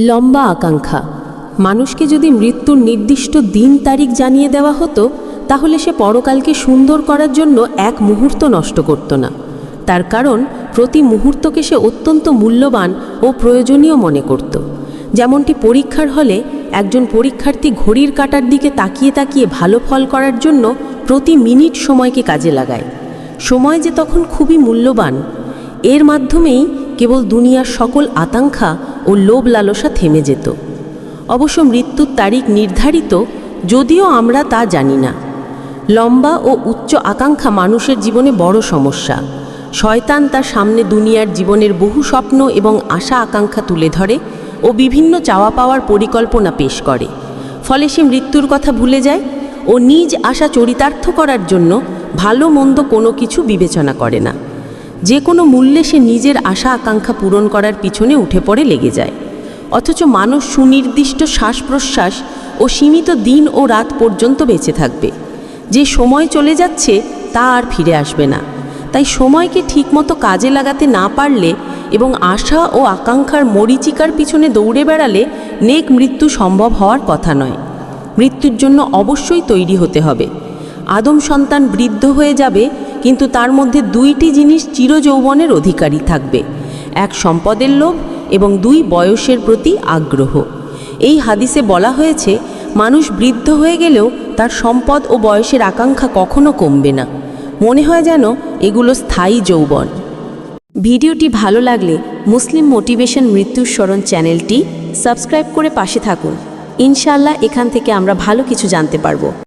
লম্বা আকাঙ্ক্ষা। মানুষকে যদি মৃত্যুর নির্দিষ্ট দিন তারিখ জানিয়ে দেওয়া হতো, তাহলে সে পরকালকে সুন্দর করার জন্য এক মুহূর্ত নষ্ট করত না। তার কারণ, প্রতি মুহূর্তকে সে অত্যন্ত মূল্যবান ও প্রয়োজনীয় মনে করত। যেমনটি পরীক্ষার হলে, একজন পরীক্ষার্থী ঘড়ির কাটার দিকে তাকিয়ে তাকিয়ে ভালো ফল করার জন্য প্রতি মিনিট সময়কে কাজে লাগায়। সময় যে তখন খুবই মূল্যবান। এর মাধ্যমেই কেবল দুনিয়ার সকল আকাঙ্ক্ষা ও লোভ লালসা থেমে যেত। অবশ্য মৃত্যুর তারিখ নির্ধারিত, যদিও আমরা তা জানি না। লম্বা ও উচ্চ আকাঙ্ক্ষা মানুষের জীবনে বড় সমস্যা। শয়তান তার সামনে দুনিয়ার জীবনের বহু স্বপ্ন এবং আশা আকাঙ্ক্ষা তুলে ধরে ও বিভিন্ন চাওয়া পাওয়ার পরিকল্পনা পেশ করে। ফলে সে মৃত্যুর কথা ভুলে যায় ও নিজ আশা চরিতার্থ করার জন্য ভালো মন্দ কোনো কিছু বিবেচনা করে না। যে কোনো মূল্যে সে নিজের আশা আকাঙ্ক্ষা পূরণ করার পিছনে উঠে পড়ে লেগে যায়। অথচ মানুষ সুনির্দিষ্ট শ্বাস প্রশ্বাস ও সীমিত দিন ও রাত পর্যন্ত বেঁচে থাকবে। যে সময় চলে যাচ্ছে, তা আর ফিরে আসবে না। তাই সময়কে ঠিকমতো কাজে লাগাতে না পারলে এবং আশা ও আকাঙ্ক্ষার মরিচিকার পিছনে দৌড়ে বেড়ালে নেক মৃত্যু সম্ভব হওয়ার কথা নয়। মৃত্যুর জন্য অবশ্যই তৈরি হতে হবে। আদম সন্তান বৃদ্ধ হয়ে যাবে কিন্তু তার মধ্যে দুইটি জিনিস চিরযৌবনের অধিকারী থাকবে। এক সম্পদের লোভ এবং দুই বয়সের প্রতি আগ্রহ। এই হাদিসে বলা হয়েছে, মানুষ বৃদ্ধ হয়ে গেলেও তার সম্পদ ও বয়সের আকাঙ্ক্ষা কখনো কমবে না। মনে হয় যেন এগুলো স্থায়ী যৌবন। ভিডিওটি ভালো লাগলে মুসলিম মোটিভেশন মৃত্যুর স্মরণ চ্যানেলটি সাবস্ক্রাইব করে পাশে থাকুন। ইনশাল্লাহ এখান থেকে আমরা ভালো কিছু জানতে পারব।